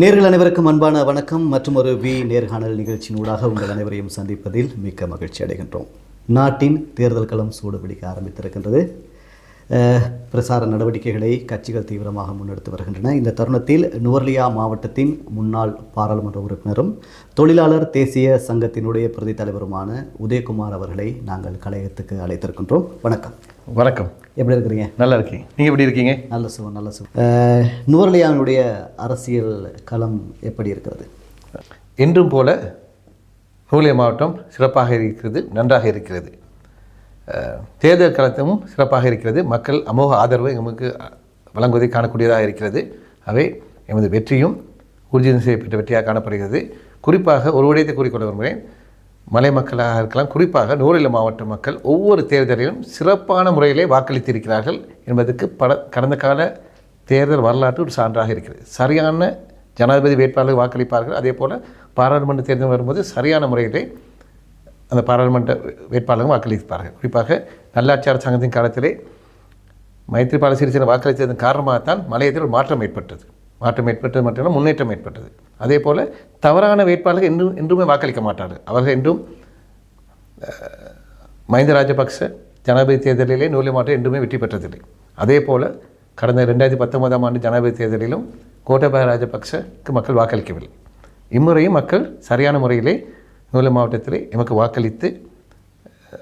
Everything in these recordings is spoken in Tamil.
நேர்கள் அனைவருக்கும் அன்பான வணக்கம். மற்றும் ஒரு வி நேர்காணல் நிகழ்ச்சியினூடாக உங்கள் அனைவரையும் சந்திப்பதில் மிக்க மகிழ்ச்சி அடைகின்றோம். நாட்டின் தேர்தல் களம் சூடுபிடிக்க ஆரம்பித்திருக்கின்றது. பிரசார நடவடிக்கைகளை கட்சிகள் தீவிரமாக முன்னெடுத்து வருகின்றன. இந்த தருணத்தில் நுவர்லியா மாவட்டத்தின் முன்னாள் பாராளுமன்ற உறுப்பினரும் தொழிலாளர் தேசிய சங்கத்தினுடைய பிரதி தலைவருமான உதயகுமார் அவர்களை நாங்கள் கலையத்துக்கு அழைத்திருக்கின்றோம். வணக்கம். வணக்கம். எப்படி இருக்கிறீங்க? நல்லா இருக்கீங்க நீங்கள் எப்படி இருக்கீங்க? நல்ல சுகம் நல்ல சுகம். நுவர்லியாவினுடைய அரசியல் களம் எப்படி இருக்கிறது? என்றும் போல நூலிய மாவட்டம் சிறப்பாக இருக்கிறது நன்றாக இருக்கிறது. தேர்தல் களத்தும் சிறப்பாக இருக்கிறது. மக்கள் அமோக ஆதரவு எமக்கு வழங்குவதை காணக்கூடியதாக இருக்கிறது. அவை எமது வெற்றியும் உறுதி செய்யப்பட்ட வெற்றியாக காணப்படுகிறது. குறிப்பாக ஒரு விடயத்தை கூறிக்கொள்ள விரும்புகிறேன். மலை மக்களாக இருக்கலாம். குறிப்பாக நூறில மாவட்ட மக்கள் ஒவ்வொரு தேர்தலிலும் சிறப்பான முறையிலே வாக்களித்திருக்கிறார்கள் என்பதற்கு பல கடந்த கால தேர்தல் வரலாற்று ஒரு சான்றாக இருக்கிறது. சரியான ஜனாதிபதி வேட்பாளர்கள் வாக்களிப்பார்கள். அதே போல் பாராளுமன்ற தேர்தல் வரும்போது சரியான முறையிலே அந்த பாராளுமன்ற வேட்பாளர்கள் வாக்களிப்பார்கள். குறிப்பாக நல்லாட்சி சங்கத்தின் காலத்திலே மைத்ரிபால சிறிசேன வாக்களித்ததன் காரணமாகத்தான் மலையத்தில் ஒரு மாற்றம் ஏற்பட்டது. மாற்றம் ஏற்பட்டது மட்டும் முன்னேற்றம் ஏற்பட்டது. அதே போல் தவறான வேட்பாளர்கள் என்றும் என்றுமே வாக்களிக்க மாட்டார்கள். அவர்கள் என்றும் மஹிந்த ராஜபக்ச ஜனாதிபதி தேர்தலிலே நூலை மாற்றம் என்றுமே வெற்றி பெற்றதில்லை. அதே போல் கடந்த ரெண்டாயிரத்தி பத்தொன்பதாம் ஆண்டு ஜனாதிபதி தேர்தலிலும் கோட்டபாய ராஜபக்சக்கு மக்கள் வாக்களிக்கவில்லை. இம்முறையும் மக்கள் சரியான முறையிலே நூலை மாவட்டத்திலே எமக்கு வாக்களித்து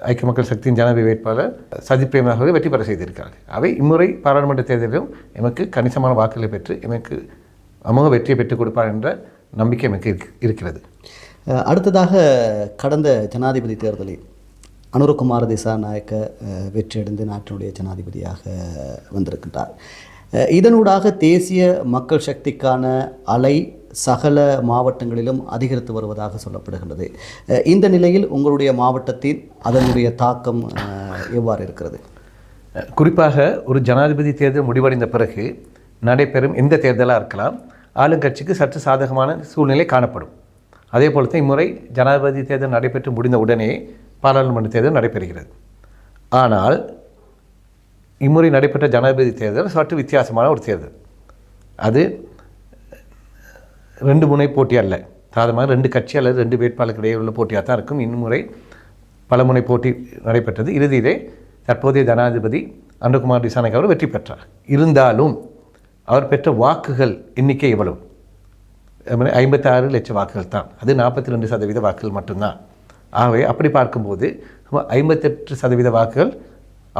ஐக்கிய மக்கள் சக்தியின் ஜனாதிபதி வேட்பாளர் சஜித் பிரேமதாஸ் அவர்கள் வெற்றி பெற செய்திருக்கிறார்கள். அவை இம்முறை பாராளுமன்ற தேர்தலிலும் எமக்கு கணிசமான வாக்குகளை பெற்று எமக்கு அமோக வெற்றியை பெற்றுக் கொடுப்பார் என்ற நம்பிக்கை இருக்- இருக்கிறது. அடுத்ததாக கடந்த ஜனாதிபதி தேர்தலில் அனுரகுமார திசாநாயக்க வெற்றியடைந்து நாட்டினுடைய ஜனாதிபதியாக வந்திருக்கின்றார். இதனூடாக தேசிய மக்கள் சக்திக்கான அலை சகல மாவட்டங்களிலும் அதிகரித்து வருவதாக சொல்லப்படுகின்றது. இந்த நிலையில் உங்களுடைய மாவட்டத்தில் அதனுடைய தாக்கம் எவ்வாறு இருக்கிறது? குறிப்பாக ஒரு ஜனாதிபதி தேர்தல் முடிவடைந்த பிறகு நடைபெறும் எந்த தேர்தலாக இருக்கலாம். ஆளுங்கட்சிக்கு சற்று சாதகமான சூழ்நிலை காணப்படும். அதே போல தான் இம்முறை ஜனாதிபதி தேர்தல் நடைபெற்று முடிந்த உடனே பாராளுமன்ற தேர்தல் நடைபெறுகிறது. ஆனால் இம்முறை நடைபெற்ற ஜனாதிபதி தேர்தல் சற்று வித்தியாசமான ஒரு தேர்தல். அது ரெண்டு முனை போட்டி அல்ல. சாதமாக ரெண்டு கட்சி அல்லது ரெண்டு வேட்பாளருக்கு இடையே உள்ள போட்டியாக தான் இருக்கும். இம்முறை பலமுனை போட்டி நடைபெற்றது. இறுதியிலே தற்போதைய ஜனாதிபதி அனுகுமார் டிசானக் அவர் வெற்றி பெற்றார். இருந்தாலும் அவர் பெற்ற வாக்குகள் எண்ணிக்கை எவ்வளவு? ஐம்பத்தி ஆறு லட்சம் வாக்குகள் தான். அது நாற்பத்தி ரெண்டு சதவீத வாக்குகள் மட்டும்தான். ஆகவே அப்படி பார்க்கும்போது ஐம்பத்தெட்டு சதவீத வாக்குகள்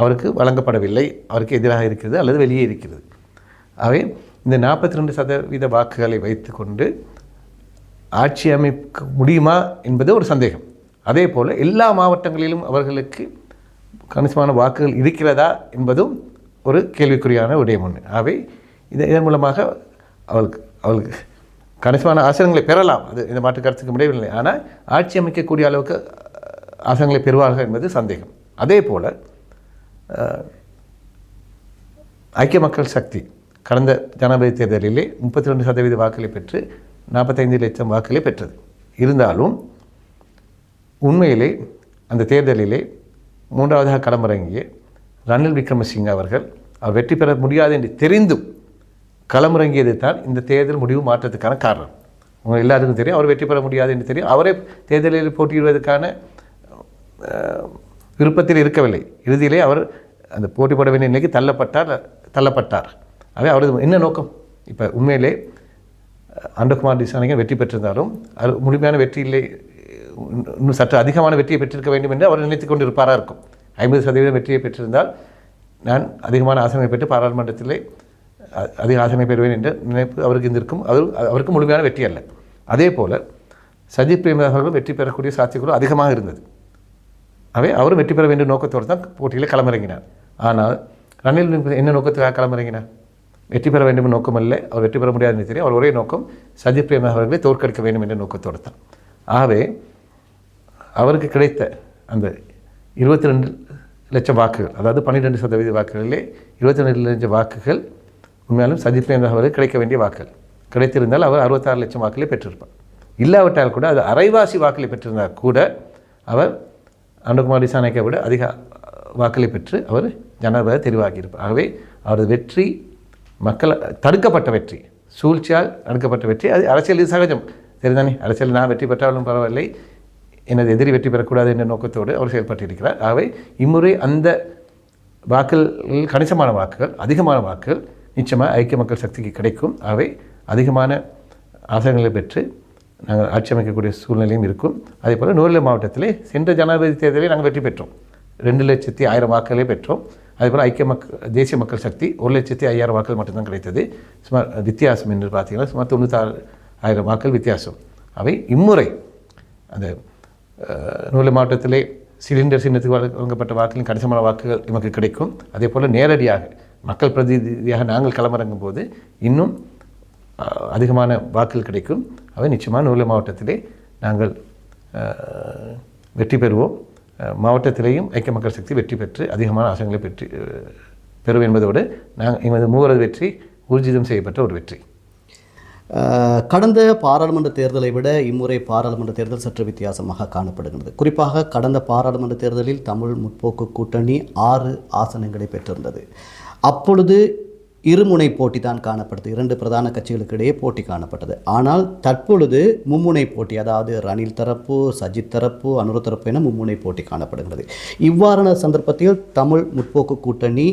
அவருக்கு வழங்கப்படவில்லை. அவருக்கு எதிராக இருக்கிறது அல்லது வெளியே இருக்கிறது. ஆகவே இந்த நாற்பத்தி ரெண்டு சதவீத வாக்குகளை வைத்துக்கொண்டு ஆட்சி அமைக்க முடியுமா என்பது ஒரு சந்தேகம். அதே போல் எல்லா மாவட்டங்களிலும் அவர்களுக்கு கணிசமான வாக்குகள் இருக்கிறதா என்பதும் ஒரு கேள்விக்குறியான விடயம் ஒன்று ஆகவே இது இதன் மூலமாக அவளுக்கு அவளுக்கு கணிசமான ஆசனங்களை பெறலாம். அது இந்த மாற்று கருத்துக்கு முடியவில்லை ஆனால் ஆட்சி அமைக்கக்கூடிய அளவுக்கு ஆசனங்களை பெறுவார்கள் என்பது சந்தேகம். அதே போல் ஐக்கிய மக்கள் சக்தி கடந்த ஜனாதிபதி தேர்தலிலே முப்பத்தி ரெண்டு சதவீத வாக்குகளை பெற்று நாற்பத்தைந்து லட்சம் வாக்குகளை பெற்றது. இருந்தாலும் உண்மையிலே அந்த தேர்தலிலே மூன்றாவதாக களமிறங்கிய ரணில் விக்ரமசிங்க அவர்கள் அவர் வெற்றி பெற முடியாது என்று தெரிந்தும் களமிறங்கியது தான் இந்த தேர்தல் முடிவு மாற்றத்துக்கான காரணம். உங்கள் எல்லாருக்கும் தெரியும் அவர் வெற்றி பெற முடியாது என்று தெரியும். அவரே தேர்தலில் போட்டியிடுவதற்கான விருப்பத்தில் இருக்கவில்லை. இறுதியிலே அவர் அந்த போட்டி போட வேண்டிய நிலைக்கு தள்ளப்பட்டார் தள்ளப்பட்டார். அவை அவரது என்ன நோக்கம்? இப்போ உண்மையிலே அண்டகுமார் திசானிகன் வெற்றி பெற்றிருந்தாலும் அது முழுமையான வெற்றி இல்லை இன்னும் சற்று அதிகமான வெற்றியை பெற்றிருக்க வேண்டும் என்று அவர் நினைத்து கொண்டு இருப்பாராக இருக்கும். ஐம்பது சதவீதம் வெற்றியை பெற்றிருந்தால் நான் அதிகமான ஆசனங்களை பெற்று பாராளுமன்றத்திலே அ- அதிக ஆசனை பெறுவேன் என்ற நினைப்பு அவருக்கு இருந்திருக்கும். அது அவருக்கு முழுமையான வெற்றி அல்ல அதே போல் சஜித் பிரேமதாஸ் அவர்கள் வெற்றி பெறக்கூடிய சாத்தியக்குழு அதிகமாக இருந்தது. அவை அவரும் வெற்றி பெற வேண்டிய நோக்கத்தோடு தான் போட்டியில் களமிறங்கினார். ஆனால் ரணில் என்ன நோக்கத்துக்காக களமிறங்கினார்? வெற்றி பெற வேண்டும் என்ற நோக்கம் அவர் வெற்றி பெற முடியாது என்று தெரியும் அவர் ஒரே நோக்கம் சஜித் பிரேமதாஸ் அவர்களை தோற்கடிக்க வேண்டும் என்ற நோக்கத்தோடு தான். ஆகவே அவருக்கு கிடைத்த அந்த இருபத்தி ரெண்டு லட்சம் வாக்குகள் அதாவது பன்னிரெண்டு சதவீத வாக்குகளிலே இருபத்தி ரெண்டு லட்சம் வாக்குகள் உண்மையாலும் சஜித் பிரேமதாஸ் அவருக்கு கிடைக்க வேண்டிய வாக்கள் கிடைத்திருந்தால் அவர் அறுபத்தாறு லட்சம் வாக்களை பெற்றிருப்பார். இல்லாவிட்டால் கூட அது அரைவாசி வாக்களை பெற்றிருந்தால் கூட அவர் அனுகுமார் திசாநாயக்கை விட அதிக வாக்களை பெற்று அவர் ஜனாதிபதி தெரிவாகியிருப்பார். ஆகவே அவரது வெற்றி மக்கள் தடுக்கப்பட்ட வெற்றி சூழ்ச்சியால் தடுக்கப்பட்ட வெற்றி அது அரசியல் சகஜம். சரிதானே? அரசியல் நான் வெற்றி பெற்றாலும் பரவாயில்லை எனது எதிரி வெற்றி பெறக்கூடாது என்ற நோக்கத்தோடு அவர் செயல்பட்டிருக்கிறார். ஆகவே இம்முறை அந்த வாக்குகள் கணிசமான வாக்குகள் அதிகமான வாக்குகள் நிச்சயமாக ஐக்கிய மக்கள் சக்திக்கு கிடைக்கும். அவை அதிகமான ஆசனங்களை பெற்று நாங்கள் ஆட்சி அமைக்கக்கூடிய சூழ்நிலையும் இருக்கும். அதே போல் நூலில் மாவட்டத்திலே சென்ற ஜனாதிபதி தேர்தலில் நாங்கள் வெற்றி பெற்றோம். ரெண்டு லட்சத்தி ஆயிரம் வாக்குகளே பெற்றோம். அதே போல் ஐக்கிய மக்கள் தேசிய மக்கள் சக்தி ஒரு லட்சத்தி ஐயாயிரம் வாக்கள் மட்டும்தான் கிடைத்தது. சுமார் வித்தியாசம் என்று பார்த்தீங்கன்னா சுமார் தொண்ணூத்தாறு ஆயிரம் வாக்கள் வித்தியாசம். அவை இம்முறை அந்த அஹ், நூலை மாவட்டத்திலே சிலிண்டர் சின்னத்துக்கு வழங்கப்பட்ட வாக்குகளின் கணிசமான வாக்குகள் நமக்கு கிடைக்கும். அதே போல் நேரடியாக மக்கள் பிரதிநிதியாக நாங்கள் களமிறங்கும் போது இன்னும் அதிகமான வாக்குகள் கிடைக்கும். அவை நிச்சயமாக நூலை மாவட்டத்திலே நாங்கள் வெற்றி பெறுவோம். மாவட்டத்திலேயும் ஐக்கிய மக்கள் சக்தி வெற்றி பெற்று அதிகமான ஆசனங்களை பெற்று அஹ், பெறும் என்பதோடு நாங்கள் எமது மூவரது வெற்றி ஊர்ஜிதம் செய்யப்பட்ட ஒரு வெற்றி. கடந்த பாராளுமன்ற தேர்தலை விட இம்முறை பாராளுமன்ற தேர்தல் சற்று வித்தியாசமாக காணப்படுகிறது குறிப்பாக கடந்த பாராளுமன்ற தேர்தலில் தமிழ் முற்போக்கு கூட்டணி ஆறு ஆசனங்களை பெற்றிருந்தது. அப்பொழுது இருமுனை போட்டி தான் காணப்பட்டது இரண்டு பிரதான கட்சிகளுக்கு இடையே போட்டி காணப்பட்டது. ஆனால் தற்பொழுது மும்முனை போட்டி அதாவது ரணில் தரப்பு சஜித் தரப்பு அனுர தரப்பு என மும்முனை போட்டி காணப்படுகிறது. இவ்வாறான சந்தர்ப்பத்தில் தமிழ் முற்போக்கு கூட்டணி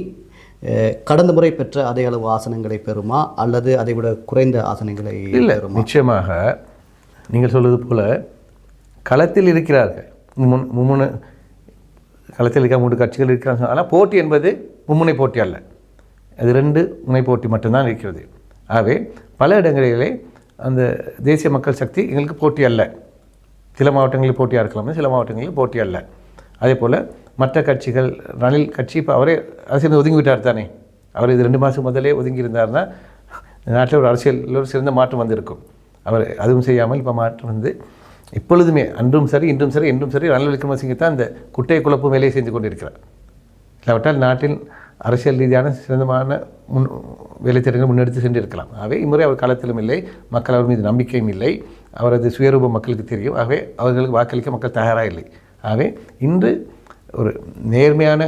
கடந்த முறை பெற்ற அதே அளவு ஆசனங்களை பெறுமா? அல்லது அதைவிட குறைந்த ஆசனங்களை இல்லை பெறுமா? நிச்சயமாக நீங்கள் சொல்வது போல களத்தில் இருக்கிறார்கள். முன் மும்முனை களத்தில் இருக்க மூன்று கட்சிகள் இருக்கிறாங்க ஆனால் போட்டி என்பது மும்முனை போட்டி அல்ல. அது ரெண்டு முனைப்போட்டி மட்டும்தான் இருக்கிறது. ஆகவே பல இடங்களிலே அந்த தேசிய மக்கள் சக்தி எங்களுக்கு போட்டி அல்ல. சில மாவட்டங்களில் போட்டியாக இருக்கலாம் சில மாவட்டங்களில் போட்டி அல்ல. அதே போல் மற்ற கட்சிகள் ரணில் கட்சி இப்போ அவரே அரசியல் ஒதுங்கி விட்டார் தானே. அவர் இது ரெண்டு மாதம் முதலே ஒதுங்கி இருந்தார்னா நாட்டில் ஒரு அரசியலில் ஒரு சிறந்த மாற்றம் வந்திருக்கும். அவர் அதுவும் செய்யாமல் இப்போ மாற்றம் வந்து இப்பொழுதுமே அன்றும் சரி இன்றும் சரி என்றும் சரி ரணில் விக்ரமசிங்க தான் அந்த குட்டை குழப்பு வேலையை செஞ்சு கொண்டிருக்கிறார். இல்லாவிட்டால் நாட்டின் அரசியல் ரீதியான சிறந்தமான முன் வேலைத்திட்டங்கள் முன்னெடுத்து சென்றிருக்கலாம். ஆகவே இம்முறை அவர் காலத்திலும் இல்லை மக்கள் அவர் மீது நம்பிக்கையும் இல்லை அவரது சுயரூப மக்களுக்கு தெரியும். ஆகவே அவர்களுக்கு வாக்களிக்க மக்கள் தயாராக இல்லை. ஆகவே இன்று ஒரு நேர்மையான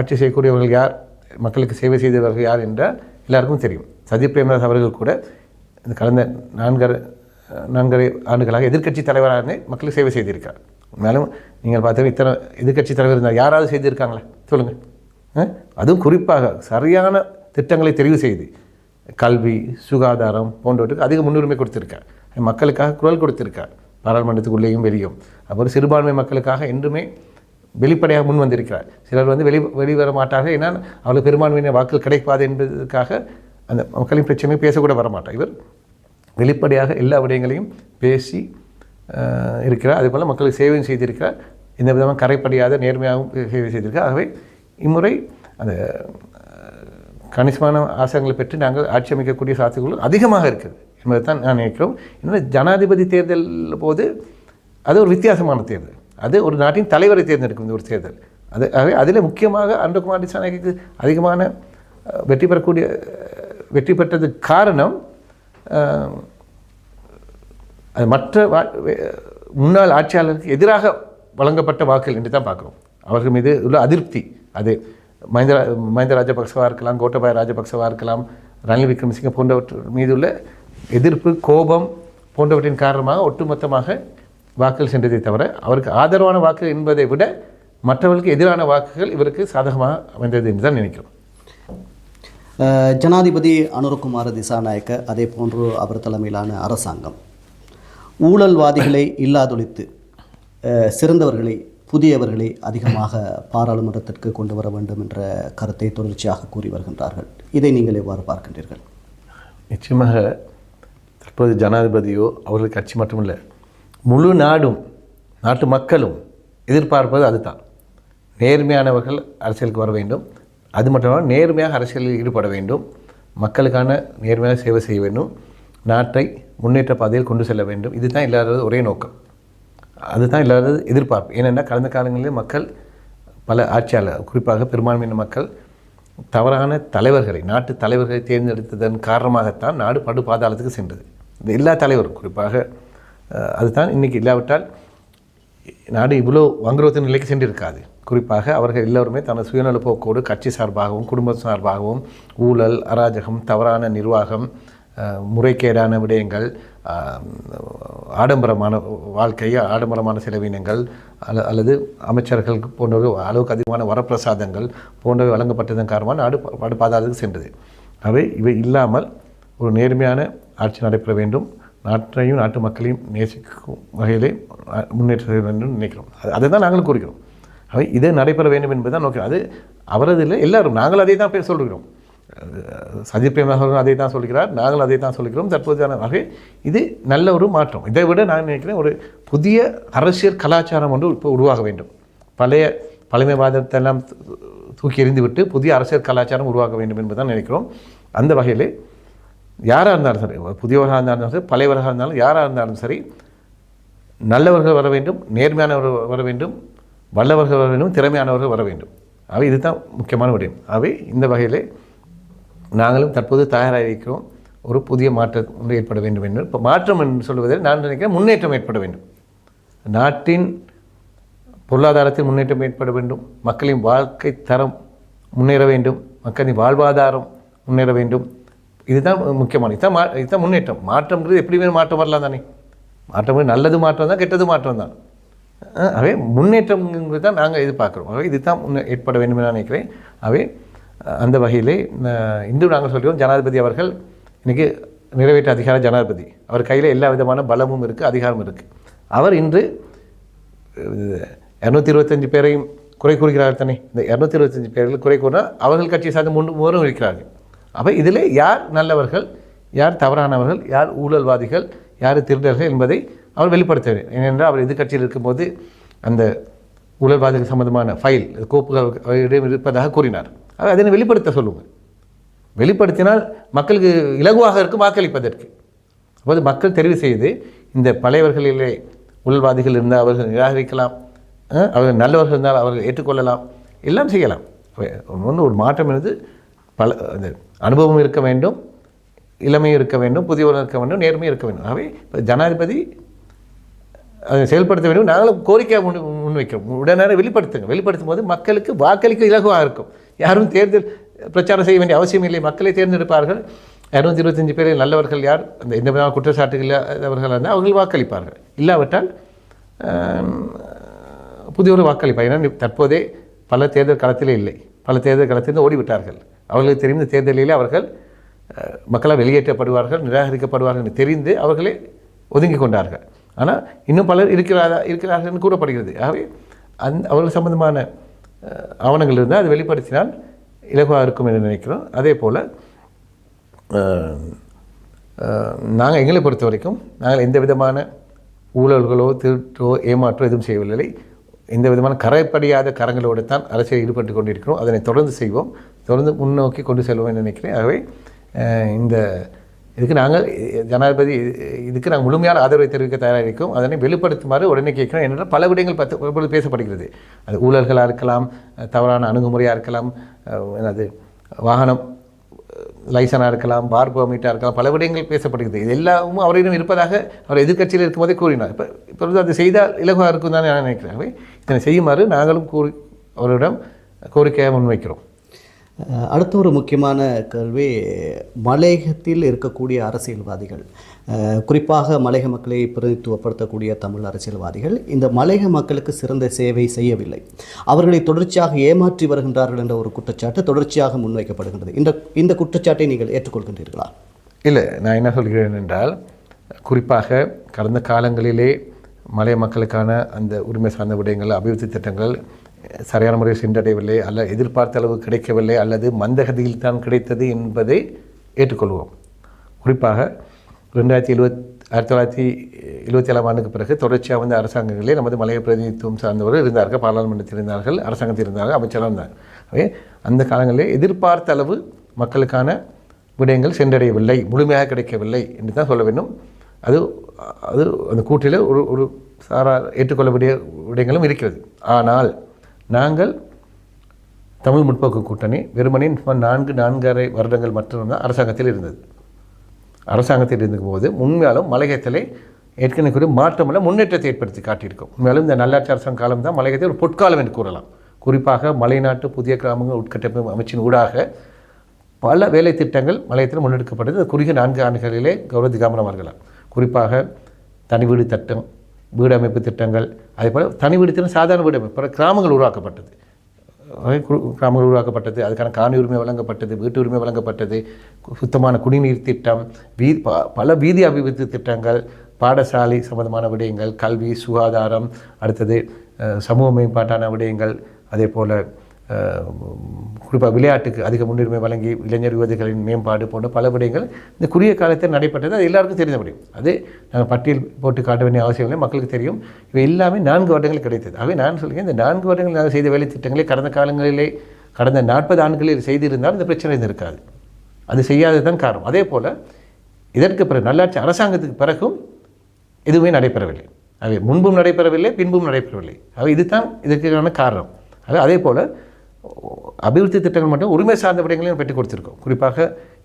ஆட்சி செய்யக்கூடியவர்கள் யார் மக்களுக்கு சேவை செய்தவர்கள் யார் என்றால் எல்லாருக்கும் தெரியும். சஜித் பிரேமதாஸ் அவர்கள் கூட இந்த கடந்த நான்கரை நான்கரை ஆண்டுகளாக எதிர்க்கட்சி தலைவராக மக்களுக்கு சேவை செய்திருக்கார் மேலும் நீங்கள் பார்த்தா இத்தனை எதிர்க்கட்சி தலைவர் இருந்தால் யாராவது செய்திருக்காங்களே? சொல்லுங்கள். அதுவும் குறிப்பாக சரியான திட்டங்களை தெரிவு செய்து கல்வி சுகாதாரம் போன்றவற்றுக்கு அதிக முன்னுரிமை கொடுத்துருக்கார். மக்களுக்காக குரல் கொடுத்திருக்கார். பாராளுமன்றத்துக்குள்ளேயும் வெளியும். அப்புறம் சிறுபான்மை மக்களுக்காக என்றுமே வெளிப்படையாக முன் வந்திருக்கிறார். சிலர் வந்து வெளி வெளிவர மாட்டார்கள். ஏன்னா அவளுக்கு பெரும்பான்மையின வாக்குகள் கிடைக்காது என்பதற்காக அந்த மக்களின் பிரச்சனை பேசக்கூட வரமாட்டார். இவர் வெளிப்படையாக எல்லா விடயங்களையும் பேசி இருக்கிறார். அதே போல் மக்களுக்கு சேவையும் செய்திருக்கிறார். எந்த விதமாக கரைப்படியாத நேர்மையாகவும் சேவை செய்திருக்கிறார். ஆகவே இம்முறை அந்த கணிசமான ஆசனங்களை பெற்று நாங்கள் ஆட்சி அமைக்கக்கூடிய சாத்தியங்கள் அதிகமாக இருக்குது என்பதை தான் நான் நினைக்கிறோம். என்ன ஜனாதிபதி தேர்தல் போது அது ஒரு வித்தியாசமான தேர்தல். அது ஒரு நாட்டின் தலைவரை தேர்ந்தெடுக்கும் இந்த ஒரு தேர்தல். அது ஆகவே அதில் முக்கியமாக அன்றகுமார் திசாநாயக்கு அதிகமான வெற்றி பெறக்கூடிய வெற்றி பெற்றது காரணம் அது மற்ற வா முன்னாள் ஆட்சியாளருக்கு எதிராக வழங்கப்பட்ட வாக்குகள் என்று தான் பார்க்குறோம். அவர்கள் மீது உள்ள அதிருப்தி மஹிந்த ரா- மஹிந்த ராஜபக்சவாக இருக்கலாம் கோட்டபாய ராஜபக்சவாக இருக்கலாம் ரணில் விக்ரமசிங்க போன்றவற்றின் மீது உள்ள எதிர்ப்பு கோபம் போன்றவற்றின் காரணமாக ஒட்டுமொத்தமாக வாக்குகள் சென்றதை தவிர அவருக்கு ஆதரவான வாக்கு என்பதை விட மற்றவர்களுக்கு எதிரான வாக்குகள் இவருக்கு சாதகமாக அமைந்தது என்று தான் நினைக்கிறோம். ஜனாதிபதி அனுரகுமார திசாநாயக்க அதே போன்று அவர் தலைமையிலான அரசாங்கம். ஊழல்வாதிகளை இல்லாதொழித்து சிறந்தவர்களை புதியவர்களை அதிகமாக பாராளுமன்றத்திற்கு கொண்டு வர வேண்டும் என்ற கருத்தை தொடர்ச்சியாக கூறி வருகின்றார்கள். இதை நீங்கள் எவ்வாறு பார்க்கின்றீர்கள்? நிச்சயமாக தற்போது ஜனாதிபதியோ அவர்கள் கட்சி மட்டுமில்லை முழு நாடும் நாட்டு மக்களும் எதிர்பார்ப்பது அதுதான். நேர்மையானவர்கள் அரசியலுக்கு வர வேண்டும். அது மட்டுமல்ல நேர்மையாக அரசியலில் ஈடுபட வேண்டும். மக்களுக்கான நேர்மையான சேவை செய்ய வேண்டும். நாட்டை முன்னேற்ற பாதையில் கொண்டு செல்ல வேண்டும். இதுதான் இல்லாதது ஒரே நோக்கம். அதுதான் எல்லாரது எதிர்பார்ப்பு. ஏனென்றால் கடந்த காலங்களில் மக்கள் பல ஆட்சியாளர் குறிப்பாக பெரும்பான்மையின மக்கள் தவறான தலைவர்களை நாட்டு தலைவர்களை தேர்ந்தெடுத்ததன் காரணமாகத்தான் நாடு படு பாதாளத்துக்கு சென்றது. இந்த எல்லா தலைவரும் குறிப்பாக அதுதான் இன்றைக்கி இல்லாவிட்டால் நாடு இவ்வளோ வங்குரோத்து நிலைக்கு சென்றிருக்காது. குறிப்பாக அவர்கள் எல்லோருமே தனது சுயநல போக்கோடு கட்சி சார்பாகவும் குடும்ப சார்பாகவும் ஊழல் அராஜகம் தவறான நிர்வாகம் முறைகேடான விடயங்கள் ஆடம்பரமான வாழ்க்கை ஆடம்பரமான செலவினங்கள் அல்ல அல்லது அமைச்சர்கள் போன்றவை அளவுக்கு அதிகமான வரப்பிரசாதங்கள் போன்றவை வழங்கப்பட்டதன் காரணமாக நாடு நாடு பாதாளத்துக்கு சென்றது. அவை இவை இல்லாமல் ஒரு நேர்மையான ஆட்சி நடைபெற வேண்டும். நாட்டையும் நாட்டு மக்களையும் நேசிக்கும் வகையிலே முன்னேற்ற வேண்டும் நினைக்கிறோம். அது அதை தான் நாங்களும் கூறுகிறோம். அவை இதை நடைபெற வேண்டும் என்பது தான் நோக்கம். அது அவரது இல்லை எல்லோரும் நாங்கள் அதை தான் பேர் சொல்கிறோம் சஜித் பிரேமதாசன் அதை தான் சொல்கிறார் நாங்கள் அதை தான் சொல்கிறோம். தற்போதையான வகை இது நல்ல ஒரு மாற்றம். இதை விட நான் நினைக்கிறேன் ஒரு புதிய அரசியல் கலாச்சாரம் ஒன்று இப்போ உருவாக வேண்டும். பழைய பழமைவாதத்தெல்லாம் தூ- தூக்கி எறிந்துவிட்டு புதிய அரசியல் கலாச்சாரம் உருவாக வேண்டும் என்பது தான் நினைக்கிறோம். அந்த வகையில் யாராக இருந்தாலும் சரி புதியவராக இருந்தாலும் சரி பழையவராக இருந்தாலும் யாராக இருந்தாலும் சரி நல்லவர்கள் வர வேண்டும் நேர்மையானவர்கள் வர வேண்டும் வல்லவர்கள் வர வேண்டும் திறமையானவர்கள் வர வேண்டும். அவை இதுதான் முக்கியமான விடயம். அவை இந்த வகையிலே நாங்களும் தற்போது தயாராக இருக்கிறோம். ஒரு புதிய மாற்றம் ஒன்று ஏற்பட வேண்டும் என்று. இப்போ மாற்றம் என்று சொல்வதில் நான் நினைக்கிறேன் முன்னேற்றம் ஏற்பட வேண்டும். நாட்டின் பொருளாதாரத்தில் முன்னேற்றம் ஏற்பட வேண்டும். மக்களின் வாழ்க்கை தரம் முன்னேற வேண்டும். மக்களின் வாழ்வாதாரம் முன்னேற வேண்டும். இதுதான் முக்கியமான இதுதான் மா இதுதான் முன்னேற்றம். மாற்றம்ன்றது எப்படி வேணும் மாற்றம் வரலாம் தானே? மாற்றம் நல்லது மாற்றம் தான் கெட்டது மாற்றம் தான். அஹ் அவை முன்னேற்றம்ங்கிறது தான் நாங்கள் எதிர்பார்க்குறோம். அவை இதுதான் முன்னே ஏற்பட வேண்டும் என்று நான் நினைக்கிறேன். அவை அந்த வகையிலே இந்து இன்று நாங்கள் சொல்கிறோம் ஜனாதிபதி அவர்கள் இன்றைக்கி நிறைவேற்ற அதிகார ஜனாதிபதி. அவர் கையில் எல்லா விதமான பலமும் இருக்குது அதிகாரமும் இருக்குது அவர் இன்று இரநூத்தி இருபத்தஞ்சு பேரையும் குறை கூறுகிறார்கள் தானே? இந்த இரநூத்தி இருபத்தஞ்சு பேர்கள் குறை கூறினா அவர்கள் கட்சியை சார்ந்த மூன்று மூவரும் இருக்கிறார்கள். அப்போ இதில் யார் நல்லவர்கள் யார் தவறானவர்கள் யார் ஊழல்வாதிகள் யார் திருடர்கள் என்பதை அவர் வெளிப்படுத்தவர் ஏனென்றால் அவர் எதிர்கட்சியில் இருக்கும்போது அந்த ஊழல்வாதிகள் சம்பந்தமான ஃபைல் கோப்புகள் அவரிடம் இருப்பதாக கூறினார். அதனை வெளிப்படுத்த சொல்லுங்கள். வெளிப்படுத்தினால் மக்களுக்கு இலகுவாக இருக்கும் வாக்களிப்பதற்கு. அப்போது மக்கள் தெரிவு செய்து இந்த பழையவர்களிலே உள்வாதிகள் இருந்தால் அவர்கள் நிராகரிக்கலாம் அவர்கள் நல்லவர்கள் இருந்தால் அவர்கள் ஏற்றுக்கொள்ளலாம் எல்லாம் செய்யலாம். ஒன்று ஒரு மாற்றம் என்பது பல அந்த அனுபவம் இருக்க வேண்டும் இளமையும் இருக்க வேண்டும் புதியவர்கள் இருக்க வேண்டும் நேர்மையும் இருக்க வேண்டும். ஆகவே இப்போ ஜனாதிபதி அதை செயல்படுத்த வேண்டும். நாங்களும் கோரிக்கை முன் முன்வைக்கிறோம். உடனே வெளிப்படுத்துங்க. வெளிப்படுத்தும் போது மக்களுக்கு வாக்களிக்க இலகுவாக இருக்கும். யாரும் தேர்தல் பிரச்சாரம் செய்ய வேண்டிய அவசியம் இல்லை. மக்களை தேர்ந்தெடுப்பார்கள். இரநூத்தி இருபத்தஞ்சு பேரில் நல்லவர்கள் யார்? அந்த எந்த விதமான குற்றச்சாட்டுகள் இல்லாதவர்கள் இருந்தால் அவர்கள் வாக்களிப்பார்கள். இல்லாவிட்டால் ஆம், புதியவர் வாக்களிப்பார். ஏன்னா தற்போதே பல தேர்தல் களத்திலே இல்லை. பல தேர்தல் களத்திலிருந்து ஓடிவிட்டார்கள். அவர்களுக்கு தெரிந்த தேர்தலிலே அவர்கள் மக்களால் வெளியேற்றப்படுவார்கள் நிராகரிக்கப்படுவார்கள் என்று தெரிந்து அவர்களே ஒதுங்கி கொண்டார்கள். ஆனால் இன்னும் பலர் இருக்கிறாரா இருக்கிறார்கள் என்று கூறப்படுகிறது. ஆகவே அந் அவர்கள் சம்பந்தமான ஆவணங்கள் இருந்தால் அது வெளிப்படுத்தினால் இலகுவாக இருக்கும் என்று நினைக்கிறோம். அதே போல் நாங்கள் எங்களை பொறுத்த வரைக்கும் நாங்கள் எந்த விதமான ஊழல்களோ திருட்டோ ஏமாற்றோ எதுவும் செய்யவில்லை. எந்த விதமான கரைப்படியாத கரங்களோடு தான் அரசியல் ஈடுபட்டு கொண்டிருக்கிறோம். அதனை தொடர்ந்து செய்வோம். தொடர்ந்து முன்னோக்கி கொண்டு செல்வோம் என்று நினைக்கிறேன். ஆகவே இந்த இதுக்கு நாங்கள் ஜனாதிபதி இதுக்கு நாங்கள் முழுமையான ஆதரவை தெரிவிக்க தயாராக இருக்கோம். அதனை வெளிப்படுத்துமாறு உடனே கேட்கிறோம். என்றால் பல விடயங்கள் பத்து பேசப்படுகிறது. அது ஊழல்களாக இருக்கலாம் தவறான அணுகுமுறையாக இருக்கலாம் என்னது வாகனம் லைசனாக இருக்கலாம் பார் பர்மிட்டாக இருக்கலாம் பல விடயங்கள் பேசப்படுகிறது. இது எல்லாமும் அவரிடம் இருப்பதாக அவர் எதிர்க்கட்சியில் இருக்கும்போதே கூறினார். இப்போ இப்பொழுது அது செய்தால் இலகுவாக இருக்கும் தான் நான் நினைக்கிறேன். இத்தனை இதனை செய்யுமாறு நாங்களும் கூறி அவரிடம் கோரிக்கையாக முன்வைக்கிறோம். அடுத்த ஒரு முக்கியமான கேள்வி மலையகத்தில் இருக்கக்கூடிய அரசியல்வாதிகள் குறிப்பாக மலையக மக்களை பிரதித்துவப்படுத்தக்கூடிய தமிழ் அரசியல்வாதிகள் இந்த மலையக மக்களுக்கு சிறந்த சேவை செய்யவில்லை. அவர்களை தொடர்ச்சியாக ஏமாற்றி வருகின்றார்கள் என்ற ஒரு குற்றச்சாட்டு தொடர்ச்சியாக முன்வைக்கப்படுகின்றது. இந்த இந்த குற்றச்சாட்டை நீங்கள் ஏற்றுக்கொள்கின்றீர்களா? இல்லை நான் என்ன சொல்கிறேன் என்றால் குறிப்பாக கடந்த காலங்களிலே மலைய மக்களுக்கான அந்த உரிமை சார்ந்த விடயங்கள் அபிவிருத்தி திட்டங்கள் சரியான முறையில் சென்றடையவில்லை அல்ல எதிர்பார்த்த அளவு கிடைக்கவில்லை அல்லது மந்தகதியில் தான் கிடைத்தது என்பதை ஏற்றுக்கொள்வோம். குறிப்பாக ரெண்டாயிரத்தி எழுபத் ஆயிரத்தி தொள்ளாயிரத்தி எழுபத்தி ஏழாம் ஆண்டுக்கு பிறகு தொடர்ச்சியாக வந்த அரசாங்கங்களே நமது மலைய பிரதிநிதித்துவம் சார்ந்தவர்கள் இருந்தார்கள் பாராளுமன்றத்தில் இருந்தார்கள் அரசாங்கத்தில் இருந்தார்கள் அமைச்சராக இருந்தார்கள் ஆகவே அந்த காலங்களில் எதிர்பார்த்த அளவு மக்களுக்கான விடயங்கள் சென்றடையவில்லை முழுமையாக கிடைக்கவில்லை என்று தான் சொல்ல வேண்டும். அது அது அந்த கூட்டில் ஒரு ஒரு சாரா ஏற்றுக்கொள்ளக்கூடிய விடயங்களும் இருக்கிறது. ஆனால் நாங்கள் தமிழ் முற்போக்கு கூட்டணி வெறுமனே நான்கு நான்கரை வருடங்கள் மட்டும்தான் அரசாங்கத்தில் இருந்தது. அரசாங்கத்தில் இருந்தபோது உண்மையாலும் மலையத்திலே ஏற்கனவே கூறிய மாற்றமில்லை முன்னேற்றத்தை ஏற்படுத்தி காட்டியிருக்கோம். உண்மையாலும் இந்த நல்லாட்சி அரசாங்க காலம் தான் மலையத்தை ஒரு பொற்காலம் என்று கூறலாம். குறிப்பாக மலைநாட்டு புதிய கிராமங்கள் உட்கட்டமைப்பு அமைச்சின் ஊடாக பல வேலை திட்டங்கள் மலையத்தில் முன்னெடுக்கப்பட்டது குறுகிய நான்கு ஆண்டுகளிலே கௌரவ திகாமரம் அவர்களால் குறிப்பாக தனி வீடு திட்டம் வீடு அமைப்பு திட்டங்கள் அதே போல் தனி வீடு திட்டம் சாதாரண வீடு அமைப்பு பிற கிராமங்கள் உருவாக்கப்பட்டது. கிராமங்கள் உருவாக்கப்பட்டது அதுக்கான காணி உரிமை வழங்கப்பட்டது வீட்டு உரிமை வழங்கப்பட்டது சுத்தமான குடிநீர் திட்டம் வீ ப- பல வீதி அபிவிருத்தி திட்டங்கள் பாடசாலை சம்பந்தமான விடயங்கள் கல்வி சுகாதாரம் அடுத்தது சமூக மேம்பாட்டான விடயங்கள் அதே போல் குறிப்பாக விளையாட்டுக்கு அதிக முன்னுரிமை வழங்கி இளைஞர் யுவதிகளின் மேம்பாடு போன்ற பல விடயங்கள் இந்த குறுகிய காலத்தில் நடைபெற்றது. அது எல்லாருக்கும் தெரிந்த முடியும் அது நாங்கள் பட்டியல் போட்டு காட்ட வேண்டிய அவசியம் இல்லை. மக்களுக்கு தெரியும். இவை எல்லாமே நான்கு வருடங்கள் கிடைத்தது. ஆகவே நான் சொல்கிறேன் இந்த நான்கு வருடங்கள் நாங்கள் செய்த வேலை திட்டங்களை கடந்த காலங்களிலே கடந்த நாற்பது ஆண்டுகளில் செய்திருந்தால் இந்த பிரச்சனை இருந்திருக்காது. அது செய்யாதது தான் காரணம். அதே போல் இதற்கு பிறகு நல்லாட்சி அரசாங்கத்துக்கு பிறகும் எதுவுமே நடைபெறவில்லை. அவை முன்பும் நடைபெறவில்லை பின்பும் நடைபெறவில்லை. அவை இதுதான் இதற்கான காரணம். அவை அதே போல் அபிவிருத்தி திட்டங்கள் மட்டும் உரிமை சார்ந்த விடயங்களையும் பெற்றுக் கொடுத்துருக்கோம். குறிப்பாக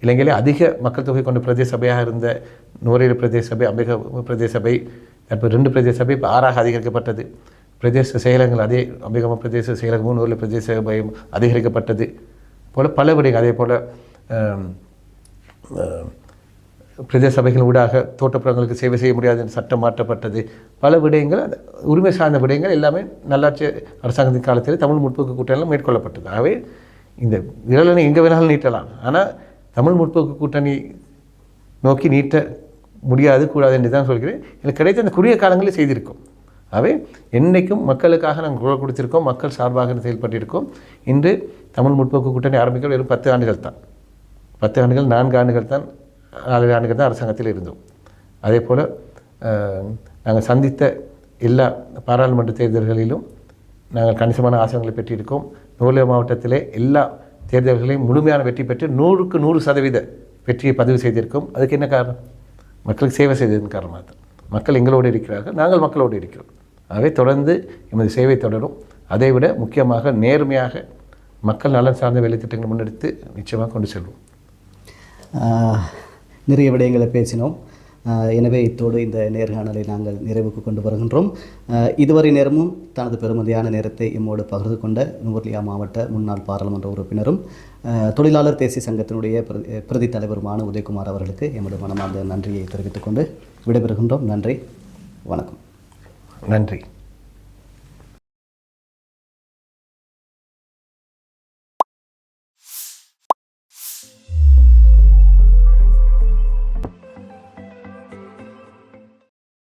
இலங்கையிலே அதிக மக்கள் தொகை கொண்ட பிரதேச சபையாக இருந்த நுரையீரல் பிரதேச சபை அம்பிக பிரதேச சபை இப்போ ரெண்டு பிரதேச சபை இப்போ ஆறாக அதிகரிக்கப்பட்டது. பிரதேச செயலகங்கள் அதே அம்பிகம பிரதேச செயலகமும் நூறு பிரதேச சபையும் அதிகரிக்கப்பட்டது. போல் பல விடயங்கள் அதே போல் பிரதேச சபைகள் ஊடாக தோட்டப்புறங்களுக்கு சேவை செய்ய முடியாது என்று சட்டம் மாற்றப்பட்டது. பல விடயங்கள் அந்த உரிமை சார்ந்த விடயங்கள் எல்லாமே நல்லாட்சி அரசாங்கத்தின் காலத்தில் தமிழ் முற்போக்கு கூட்டணியில் மேற்கொள்ளப்பட்டது. ஆகவே இந்த விரலனை எங்கே வேணாலும் நீட்டலாம். ஆனால் தமிழ் முற்போக்கு கூட்டணி நோக்கி நீட்ட முடியாது கூடாது என்று தான் சொல்கிறேன். எனக்கு கிடைத்த அந்த குறுகிய காலங்களில் செய்திருக்கோம். ஆகவே என்றைக்கும் மக்களுக்காக நாங்கள் குரல் கொடுத்திருக்கோம் மக்கள் சார்பாக செயல்பட்டிருக்கோம். இன்று தமிழ் முற்போக்கு கூட்டணி ஆரம்பிக்க வெறும் பத்து ஆண்டுகள் தான். பத்து ஆண்டுகள் நான்கு ஆண்டுகள் தான் நாலு ஆண்டுகள் தான் அரசாங்கத்தில் இருந்தோம். அதே போல் நாங்கள் சந்தித்த எல்லா பாராளுமன்ற தேர்தல்களிலும் நாங்கள் கணிசமான ஆசனங்களை பெற்றிருக்கோம். நூலக மாவட்டத்திலே எல்லா தேர்தல்களையும் முழுமையான வெற்றி பெற்று நூறுக்கு நூறு சதவீத வெற்றியை பதிவு செய்திருக்கோம். அதுக்கு என்ன காரணம்? மக்களுக்கு சேவை செய்ததன் காரணமாக தான். மக்கள் எங்களோடு இருக்கிறார்கள் நாங்கள் மக்களோடு இருக்கிறோம். ஆகவே தொடர்ந்து எமது சேவை தொடரும். அதைவிட முக்கியமாக நேர்மையாக மக்கள் நலன் சார்ந்த வேலைத்திட்டங்களை முன்னெடுத்து நிச்சயமாக கொண்டு செல்வோம். நிறைய விடயங்களை பேசினோம். எனவே இத்தோடு இந்த நேர்காணலை நாங்கள் நிறைவுக்கு கொண்டு வருகின்றோம். இதுவரை நேரமும் தனது பெருமதியான நேரத்தை எம்மோடு பகிர்ந்து கொண்ட நுவர்லியா மாவட்ட முன்னாள் பாராளுமன்ற உறுப்பினரும் தொழிலாளர் தேசிய சங்கத்தினுடைய பிரதி பிரதி தலைவருமான உதயகுமார் அவர்களுக்கு எமது மனமார்ந்த நன்றியை தெரிவித்துக்கொண்டு விடைபெறுகின்றோம். நன்றி. வணக்கம். நன்றி.